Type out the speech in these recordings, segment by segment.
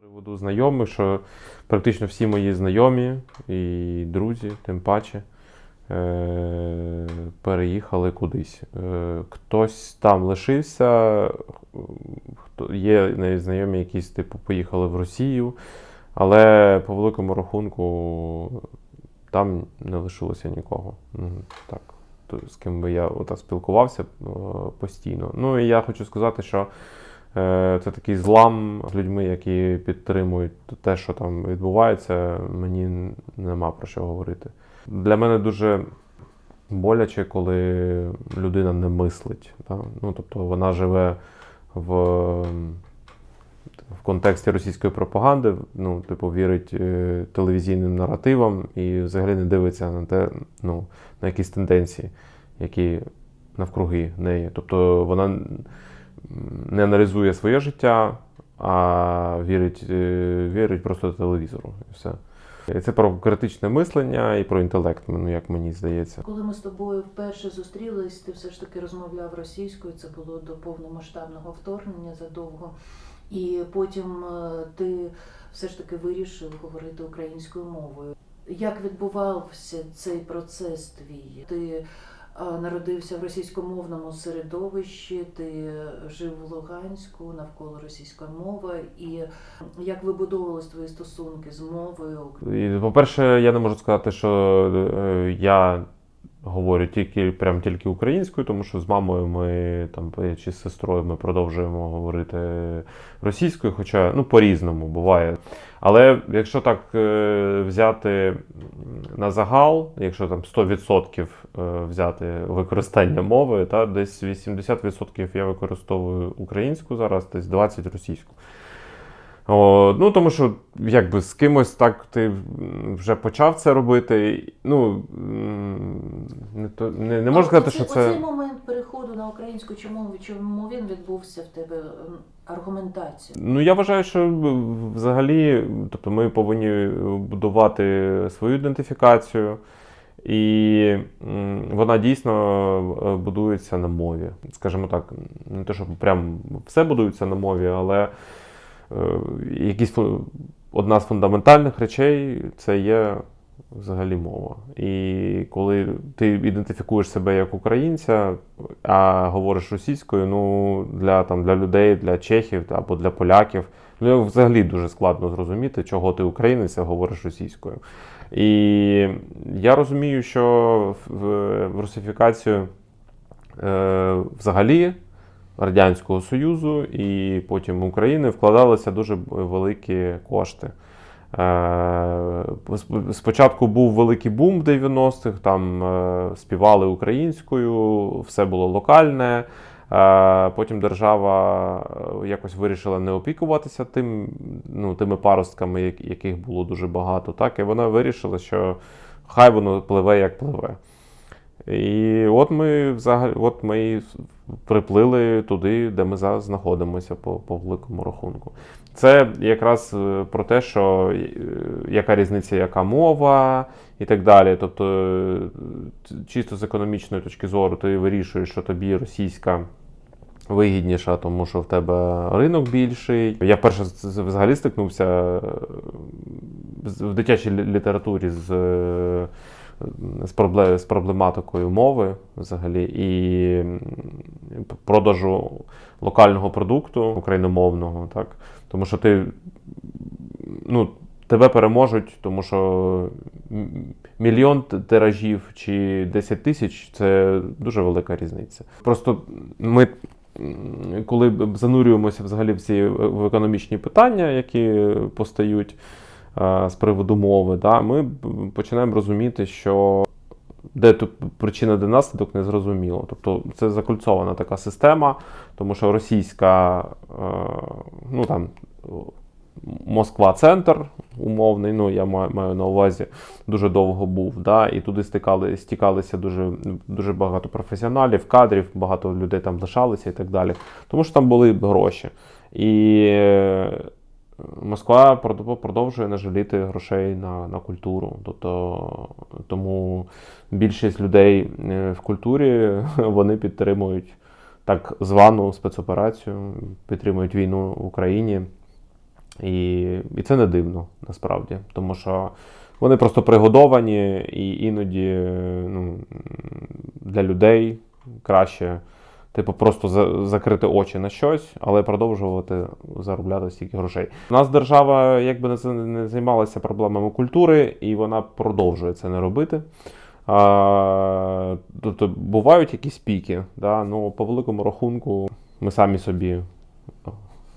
приводу знайомих, що практично всі мої знайомі і друзі, тим паче, е- переїхали кудись. Е- хтось там лишився, хто- є знайомі, якісь типу поїхали в Росію, але по великому рахунку там не лишилося нікого. Так, то, з ким би я отак спілкувався е, постійно. Ну і я хочу сказати, що Це такий злам з людьми, які підтримують те, що там відбувається. Мені нема про що говорити. Для мене дуже боляче, коли людина не мислить. Да? Ну, тобто вона живе в, в контексті російської пропаганди, ну, типу, вірить е, телевізійним наративам і взагалі не дивиться на те, ну, на якісь тенденції, які навкруги неї. Тобто вона не аналізує своє життя, а вірить, е, вірить просто телевізору. І все. І Це про критичне мислення і про інтелект, ну як мені здається. Коли ми з тобою вперше зустрілись, ти все ж таки розмовляв російською. Це було до повномасштабного вторгнення задовго. І потім е, ти все ж таки вирішив говорити українською мовою. Як відбувався цей процес твій? Ти народився в російськомовному середовищі, ти жив в Луганську навколо російської мови, і як вибудовувались твої стосунки з мовою? І, по-перше, я не можу сказати, що е, я говорю тільки прям тільки українською, тому що з мамою ми там чи з сестрою ми продовжуємо говорити російською, хоча ну по-різному буває. Але якщо так е, взяти на загал, якщо там 100% е, взяти використання мови, та десь 80% я використовую українську зараз, десь 20% російську. О, ну, тому що якби з кимось так ти вже почав це робити. Ну, не, то- не, не можу сказати, що це. Оцей момент переходу на українську, чому, чому він відбувся в тебе ем, аргументація? Ну, я вважаю, що взагалі, тобто ми повинні будувати свою ідентифікацію, і вона дійсно е, будується на мові. Скажімо так, не те, що прям все будується на мові, але якісь одна з фундаментальних речей це є взагалі мова. І коли ти ідентифікуєш себе як українця, а говориш російською, ну для там для людей, для чехів або для поляків, ну взагалі дуже складно зрозуміти, чого ти українець, а говориш російською. І я розумію, що в русифікацію е, взагалі Радянського Союзу і потім України вкладалися дуже великі кошти. Е, Спочатку був великий бум в 90-х, там е, співали українською, все було локальне. Е, Потім держава якось вирішила не опікуватися тим, ну, тими паростками, яких було дуже багато. Так? І вона вирішила, що хай воно пливе як пливе. І от ми взагалі, от ми приплили туди, де ми зараз знаходимося по, по великому рахунку. Це якраз е, про те, що е, яка різниця, яка мова і так далі. Тобто, е, чисто з економічної точки зору, ти вирішуєш, що тобі російська вигідніша, тому що в тебе ринок більший. Я перше взагалі стикнувся в дитячій літературі з. З, пробле- з проблематикою мови взагалі і продажу локального продукту україномовного, так тому що ти ну, тебе переможуть, тому що мільйон тиражів чи 10 тисяч це дуже велика різниця. Просто ми. Коли занурюємося взагалі в ці в економічні питання, які постають з приводу мови, да, ми починаємо розуміти, що де тут причина, де наслідок, не зрозуміло. Тобто це закульцована така система, тому що російська, е, ну там Москва центр умовний, ну я маю, на увазі, дуже довго був. Да, і туди стикали, стікалися дуже, дуже багато професіоналів, кадрів, багато людей там лишалися і так далі. Тому що там були гроші. І е, Москва продовжує не жаліти грошей на, на культуру. Тобто, тому більшість людей е, в культурі вони підтримують так звану спецоперацію, підтримують війну в Україні. І, і це не дивно насправді, тому що вони просто пригодовані, і іноді ну, для людей краще, типу, просто за- закрити очі на щось, але продовжувати заробляти стільки грошей. У нас держава якби не не займалася проблемами культури, і вона продовжує це не робити. А, тобто бувають якісь піки, да? ну, по великому рахунку ми самі собі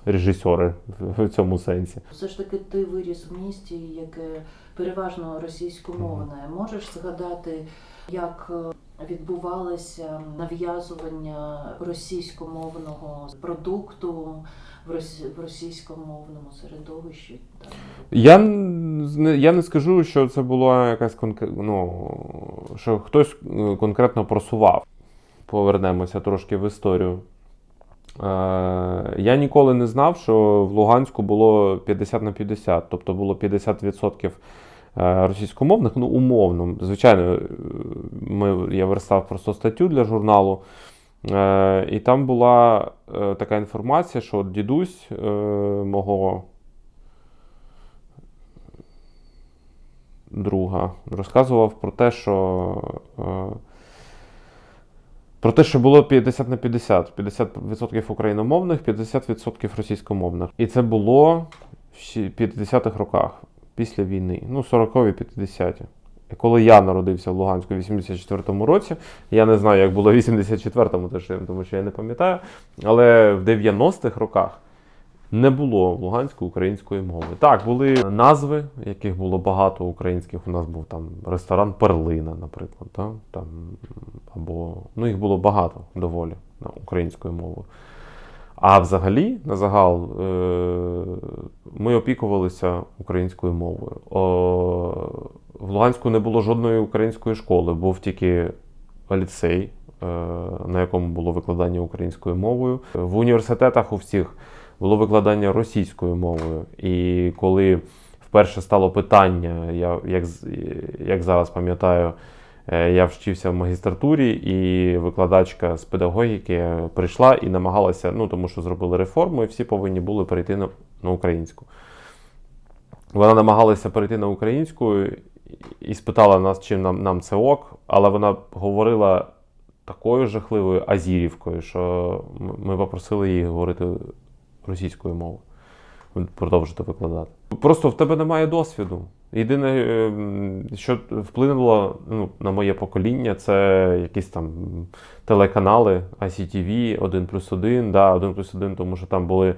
режисери в- в цьому сенсі. Все ж таки ти виріс в місті, яке переважно російськомовне. Можеш згадати, як е, відбувалося нав'язування російськомовного продукту в російськомовному середовищі? Я, я не скажу, що це була якась конкре- ну, що хтось е, конкретно просував. Повернемося трошки в історію. Е, я ніколи не знав, що в Луганську було 50 на 50, тобто було 50% е, російськомовних, ну умовно. Звичайно, е, ми, я верстав просто статтю для журналу. Е, і там була е, така інформація, що дідусь е, мого друга розказував про те, що. е, Про те, що було 50 на 50. 50% україномовних, 50% російськомовних. І це було в щі- 50-х роках, після війни. Ну, 40-ві, 50-ті. Коли я народився в Луганську в 84-му році, я не знаю, як було в 84-му, теж, тому що я не пам'ятаю. Але в 90-х роках не було в Луганську української мови. Так, були назви, яких було багато українських. У нас був там ресторан Перлина, наприклад. Та? Там, або, ну, їх було багато доволі українською мовою. А взагалі, на загал, е, ми опікувалися українською мовою. В Луганську не було жодної української школи, був тільки ліцей, е, на якому було викладання українською мовою. В університетах у всіх було викладання російською мовою. І коли вперше стало питання, я як, як зараз пам'ятаю, я вчився в магістратурі, і викладачка з педагогіки прийшла і намагалася, ну тому що зробили реформу, і всі повинні були перейти на, на українську. Вона намагалася перейти на українську і спитала нас, чим нам, нам це ок, але вона говорила такою жахливою азірівкою, що ми попросили її говорити російською мовою, продовжити викладати. Просто в тебе немає досвіду. Єдине, ем, що вплинуло ну, на моє покоління, це якісь там телеканали ICTV, 1 плюс 1, да, 1 плюс 1, тому що там були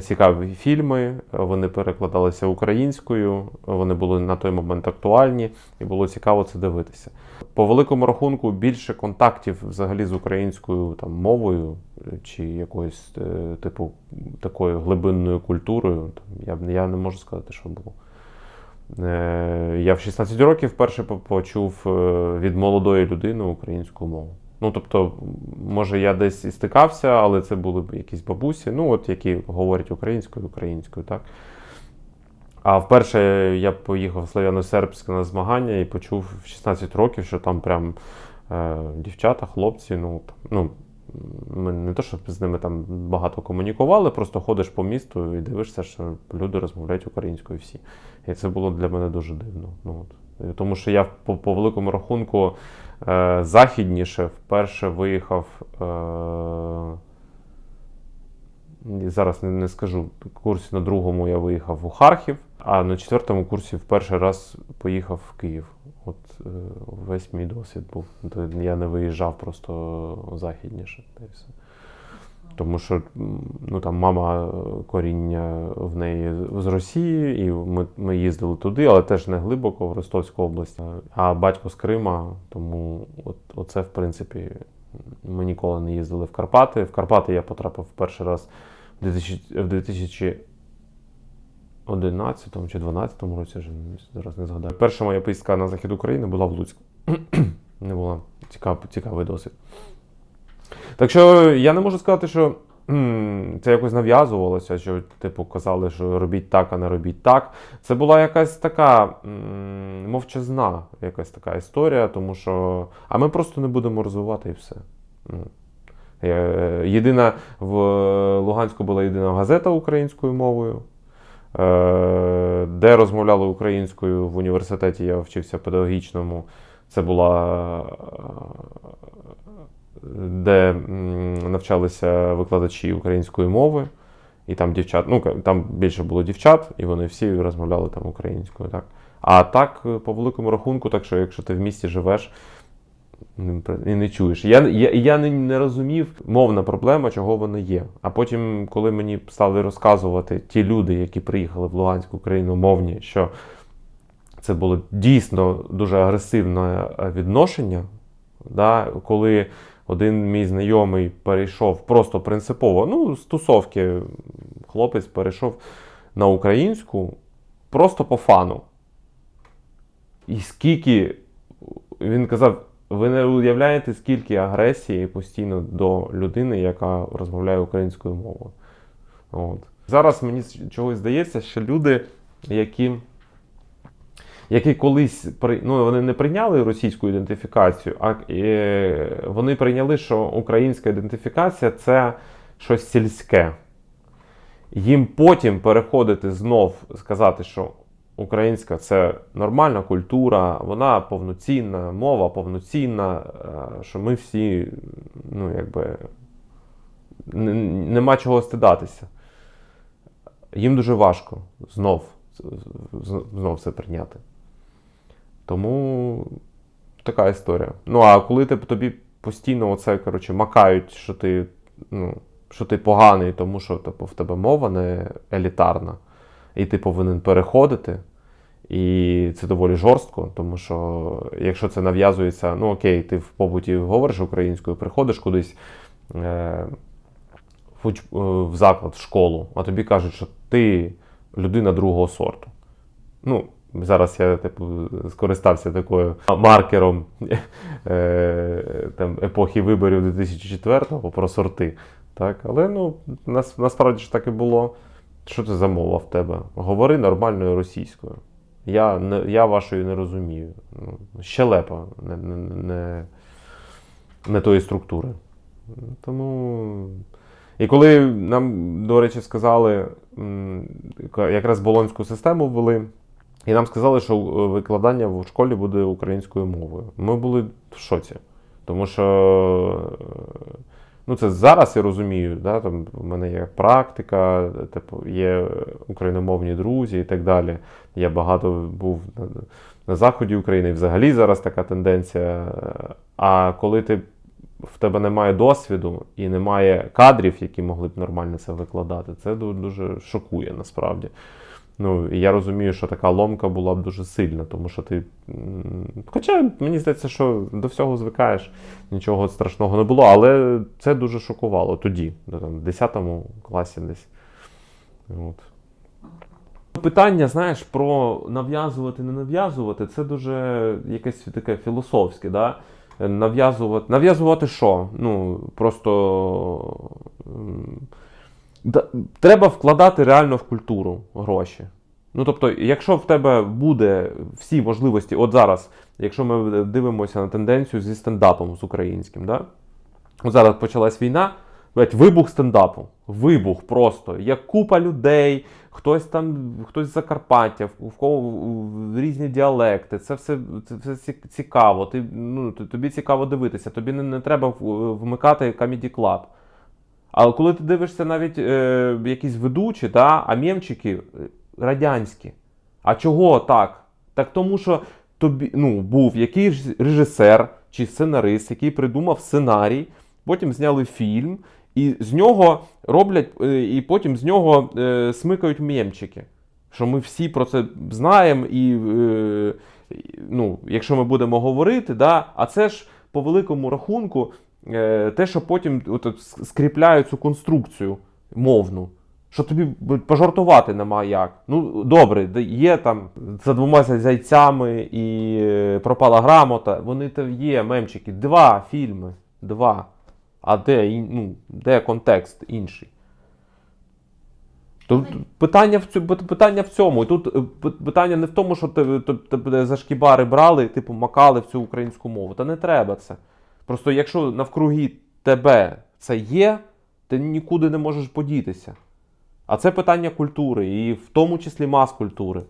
цікаві фільми, вони перекладалися українською, вони були на той момент актуальні, і було цікаво це дивитися. По великому рахунку, більше контактів взагалі з українською там, мовою е, чи якоюсь е, типу такою глибинною культурою, там, я, я не можу сказати, що було. Е, Я в 16 років вперше почув е, від молодої людини українську мову. Ну, тобто, може, я десь і стикався, але це були якісь бабусі, ну, от які говорять українською, українською, так. А вперше я поїхав в Слов'яно-Сербськ на змагання і почув в 16 років, що там прям е, дівчата, хлопці, ну, ну, ми не то, щоб з ними там багато комунікували, просто ходиш по місту і дивишся, що люди розмовляють українською всі. І це було для мене дуже дивно. Ну, от. Тому що я по, по великому рахунку е, західніше вперше виїхав. Е, зараз не, не скажу. Курсі на другому я виїхав у Харків, а на четвертому курсі в перший раз поїхав в Київ. От е, весь мій досвід був. Я не виїжджав просто західніше. Тому що ну, там мама е, коріння в неї з Росії, і ми, ми їздили туди, але теж не глибоко в Ростовську область. А батько з Крима, тому от, оце, в принципі, ми ніколи не їздили в Карпати. В Карпати я потрапив перший раз в 2011 чи 2012 році, вже зараз не згадаю. Перша моя поїздка на захід України була в Луцьк. не була цікав, цікавий досвід. Так що я не можу сказати, що це якось нав'язувалося, що, типу, казали, що робіть так, а не робіть так. Це була якась така мовчазна якась така історія, тому що. А ми просто не будемо розвивати і все. Е, Єдина в Луганську була єдина газета українською мовою. е, де розмовляли українською в університеті, я вчився педагогічному. Це була е, де навчалися викладачі української мови. І там дівчат, ну там більше було дівчат, і вони всі розмовляли там українською. Так. А так, по великому рахунку, так що якщо ти в місті живеш і не чуєш. Я, я, я не, не розумів мовна проблема, чого вона є. А потім, коли мені стали розказувати ті люди, які приїхали в Луганську україномовні, що це було дійсно дуже агресивне е, відношення, да, коли один мій знайомий перейшов просто принципово, ну, з тусовки хлопець перейшов на українську просто по фану. І скільки він казав, ви не уявляєте, скільки агресії постійно до людини, яка розмовляє українською мовою. От. Зараз мені чогось здається, що люди, які, які колись ну, вони не прийняли російську ідентифікацію, а е, вони прийняли, що українська ідентифікація це щось сільське. Їм потім переходити знов сказати, що українська це нормальна культура, вона повноцінна, мова повноцінна, е, що ми всі, ну, якби, нема чого стидатися. Їм дуже важко знов, знов це прийняти. Тому така історія. Ну, а коли ти, тобі постійно оце, коротше, макають, що ти, ну, що ти поганий, тому що типу, в тебе мова не елітарна, і ти повинен переходити. І це доволі жорстко, тому що якщо це нав'язується, ну окей, ти в побуті говориш українською, приходиш кудись е, в, е, в заклад, в школу, а тобі кажуть, що ти людина другого сорту. Ну, зараз я типу, скористався такою маркером е, там, епохи виборів 2004-го про сорти. Так? Але ну, нас, насправді ж так і було. Що це за мова в тебе? Говори нормальною російською. Я, не, я вашої не розумію. Ну, щелепа не, не, не, не тої структури. Тому. І коли нам, до речі, сказали, якраз болонську систему ввели, і нам сказали, що е, викладання в школі буде українською мовою. Ми були в шоці. Тому що ну, це зараз я розумію, да, там в мене є практика, типу, є україномовні друзі і так далі. Я багато був на, на заході України, і взагалі зараз така тенденція. А коли ти в тебе немає досвіду і немає кадрів, які могли б нормально це викладати, це дуже шокує насправді. Ну, і я розумію, що така ломка була б дуже сильна, тому що ти. Хоча мені здається, що до всього звикаєш, нічого страшного не було, але це дуже шокувало тоді, там, в 10 класі десь. От. Питання, знаєш, про нав'язувати, не нав'язувати, це дуже якесь таке філософське, да? Нав'язувати. Нав'язувати що? Ну, просто. Треба вкладати реально в культуру гроші. Ну, тобто, якщо в тебе буде всі можливості, от зараз, якщо ми дивимося на тенденцію зі стендапом з українським, да? От зараз почалась війна, вибух стендапу. Вибух просто. Є купа людей, хтось там, хтось з Закарпаття, в кого в різні діалекти. Це все, це все цікаво. Ти, ну, тобі цікаво дивитися. Тобі не, не треба вмикати Comedy Club. Але коли ти дивишся навіть е, якісь ведучі, да, а мємчики е, радянські. А чого так? Так тому що тобі ну, був якийсь режисер чи сценарист, який придумав сценарій, потім зняли фільм, і з нього роблять, е, і потім з нього е, смикають мємчики. Що ми всі про це знаємо, і е, ну, якщо ми будемо говорити, да, а це ж по великому рахунку те, що потім от, от, с- цю конструкцію мовну. Що тобі пожартувати нема як. Ну, добре, є там за двома зайцями і е, пропала грамота. Вони то є мемчики. Два фільми. Два. А де, ну, де контекст інший? Тут питання в цьому, питання в цьому. І тут е, питання не в тому, що ти, ти, тебе за шкібари брали, типу, макали в цю українську мову. Та не треба це. Просто якщо навкруги тебе це є, ти нікуди не можеш подітися. А це питання культури, і в тому числі мас-культури.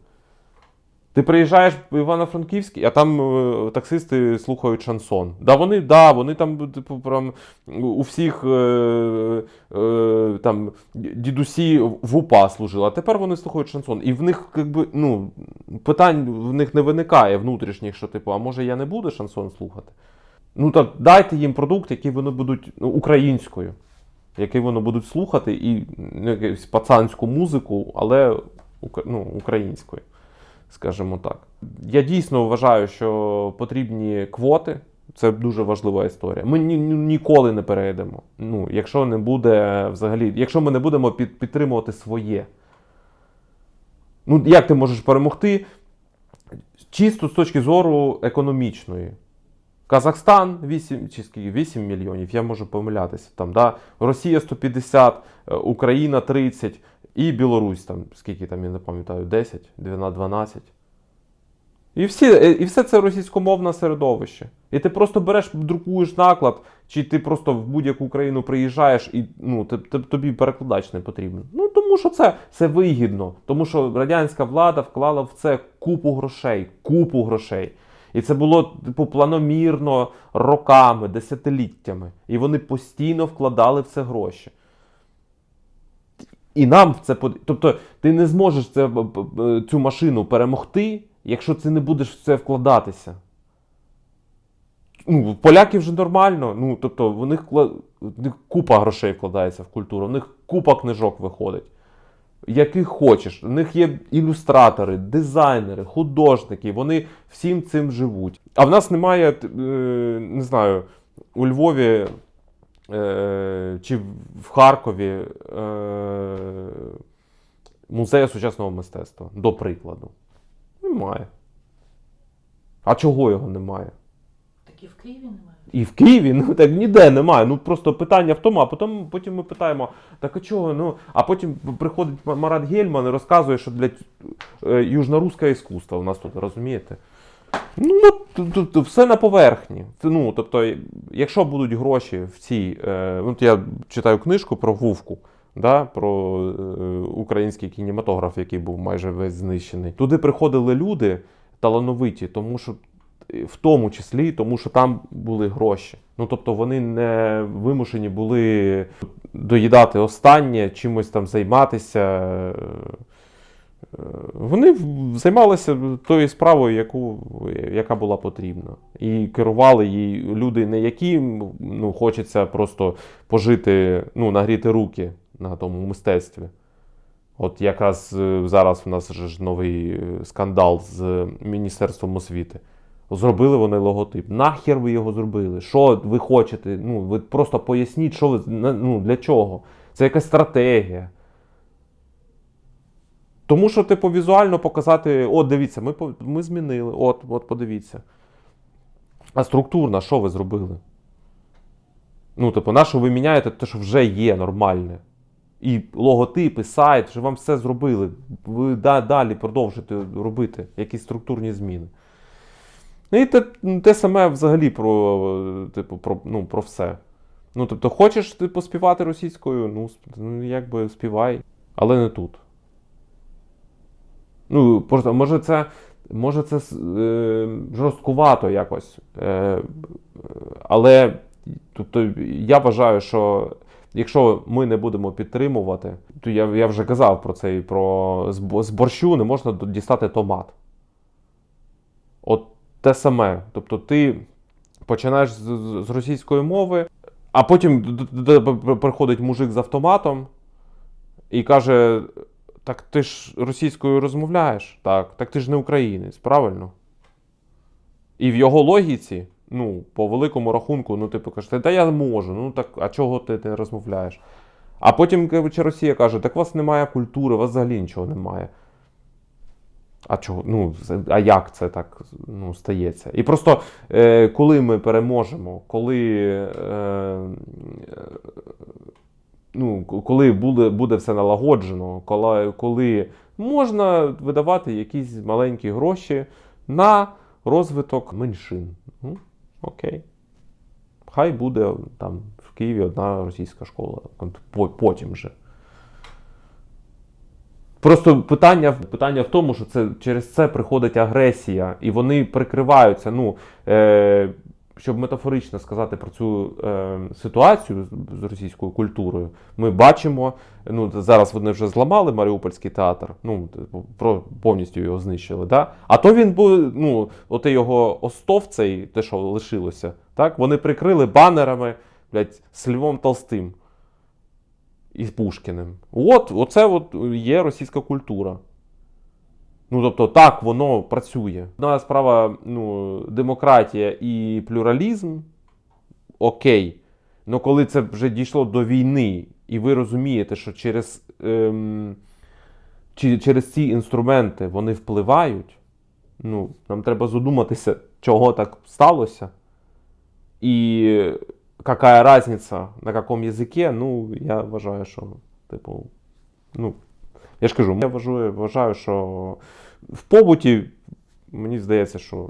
Ти приїжджаєш в Івано-Франківський, а там е, таксисти слухають шансон. Да, вони, да, вони там, типу, прям у всіх е, е, там дідусі в УПА служили, а тепер вони слухають шансон. І в них, якби, ну, питань в них не виникає внутрішніх, що типу, а може я не буду шансон слухати? Ну так дайте їм продукт, який вони будуть ну, українською, який вони будуть слухати, і ну, якусь пацанську музику, але ну, українською скажімо так. Я дійсно вважаю, що потрібні квоти. Це дуже важлива історія. Ми ні, ні- ніколи не перейдемо. Ну, якщо не буде взагалі, якщо ми не будемо під, підтримувати своє. Ну, як ти можеш перемогти? Чисто з точки зору економічної. Казахстан 8, чи скільки, 8 мільйонів, я можу помилятися. Там, да? Росія 150, е, Україна 30 і Білорусь там, скільки там, я не пам'ятаю, 10, 12, 12. І, всі, е, і все це російськомовне середовище. І ти просто береш, друкуєш наклад, чи ти просто в будь-яку країну приїжджаєш і ну, тобі перекладач не потрібен. Ну тому що це, це вигідно. Тому що радянська влада вклала в це купу грошей, купу грошей. І це було типу планомірно роками, десятиліттями. І вони постійно вкладали в це гроші. І нам в це. Тобто ти не зможеш це, цю машину перемогти, якщо ти не будеш в це вкладатися. Ну, поляки вже нормально. Ну, тобто, в них купа грошей вкладається в культуру, в них купа книжок виходить. Яких хочеш. В них є ілюстратори, дизайнери, художники, вони всім цим живуть. А в нас немає, е, не знаю, у Львові е, чи в Харкові е, музею сучасного мистецтва, до прикладу. Немає. А чого його немає? Так і в Києві немає. І в Києві ну так ніде немає. Ну просто питання в тому, а потім, потім ми питаємо, так а чого? Ну, а потім приходить Марат Гельман і розказує, що для е, южноруське іскусство у нас тут, розумієте? Ну, тут, все на поверхні. Ну, тобто, якщо будуть гроші в цій. Е, ну, я читаю книжку про Вовку, да, про е, український кінематограф, який був майже весь знищений. Туди приходили люди талановиті, тому що в тому числі, тому що там були гроші. Ну тобто вони не вимушені були доїдати останнє, чимось там займатися. Е, е, Вони займалися тою справою, яку, яка була потрібна. І керували її люди, не яким ну, хочеться просто пожити, ну, нагріти руки на тому мистецтві. От якраз е, зараз у нас ж новий скандал з Міністерством освіти. Зробили вони логотип. Нахер ви його зробили? Що ви хочете? Ну, ви просто поясніть, що ви ну, для чого? Це якась стратегія. Тому що, типу, візуально показати: от, дивіться, ми, ми змінили, от, от, подивіться. А структурно, що ви зробили? Ну, типу, на що ви міняєте те, що вже є нормальне? І логотип, і сайт, що вам все зробили. Ви да- далі продовжуєте робити якісь структурні зміни. Ну і те, те саме взагалі про, типу, про, ну, про все. Ну, тобто, хочеш ти поспівати російською, ну, ну, якби співай, але не тут. Ну, може, це, може, це е, жорсткувато якось. Е, але тобто, я вважаю, що якщо ми не будемо підтримувати, то я, я вже казав про це і про з, борщу не можна дістати томат. От те саме. Тобто ти починаєш з, з- російської мови, а потім приходить мужик з автоматом і каже: Так ти ж російською розмовляєш? Так, так ти ж не українець, правильно? І в його логіці, ну, по великому рахунку, ну, типу, каже, та я можу, ну так, а чого ти не розмовляєш? А потім Росія каже, так у вас немає культури, у вас взагалі нічого немає. А чого? Ну, а як це так ну, стається? І просто е, коли ми переможемо, коли, е, ну, коли буде, буде все налагоджено, коли, коли можна видавати якісь маленькі гроші на розвиток меншин. Ну, окей. Хай буде там в Києві одна російська школа, потім же. Просто питання, питання в тому, що це через це приходить агресія, і вони прикриваються. Ну, е, щоб метафорично сказати про цю е, ситуацію з- російською культурою, ми бачимо. Ну, зараз вони вже зламали Маріупольський театр, ну типу, про повністю його знищили. Да? А то він був, ну, оте його остов, цей, те, що лишилося, так? Вони прикрили банерами блядь, з Львом Толстим і з Пушкіним. От, оце от є російська культура. Ну, тобто, так воно працює. Одна справа, ну, демократія і плюралізм, окей. Ну, коли це вже дійшло до війни, і ви розумієте, що через, ем, чи, через ці інструменти вони впливають, ну, нам треба задуматися, чого так сталося. І какая разница, на каком язике, ну, я вважаю, що, типу, ну, я ж кажу, я вважаю, вважаю, що в побуті, мені здається, що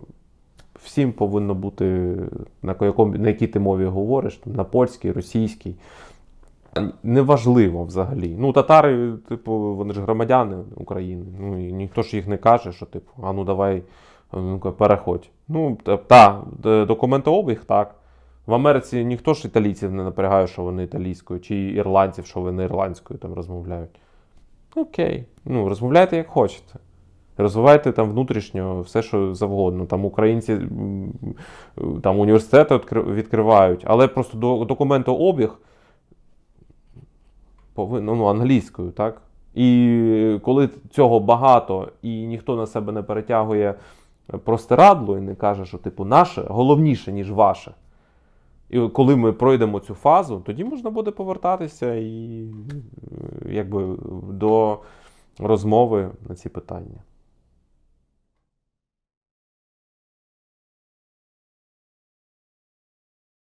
всім повинно бути, на, якому, на якій ти мові говориш, на польській, російській. Неважливо взагалі. Ну, татари, типу, вони ж громадяни України. Ну, і ніхто ж їх не каже, що, типу, а ну давай переходь. Ну, та, документообіг, так. В Америці ніхто ж італійців не напрягає, що вони італійською, чи ірландців, що вони ірландською там розмовляють. Окей. Ну, розмовляйте як хочете. Розвивайте там внутрішньо все, що завгодно. Там українці там університети відкривають, але просто до, документообіг повинно ну, англійською, так? І коли цього багато і ніхто на себе не перетягує простирадло і не каже, що типу наше головніше, ніж ваше. І коли ми пройдемо цю фазу, тоді можна буде повертатися і е, якби до розмови на ці питання.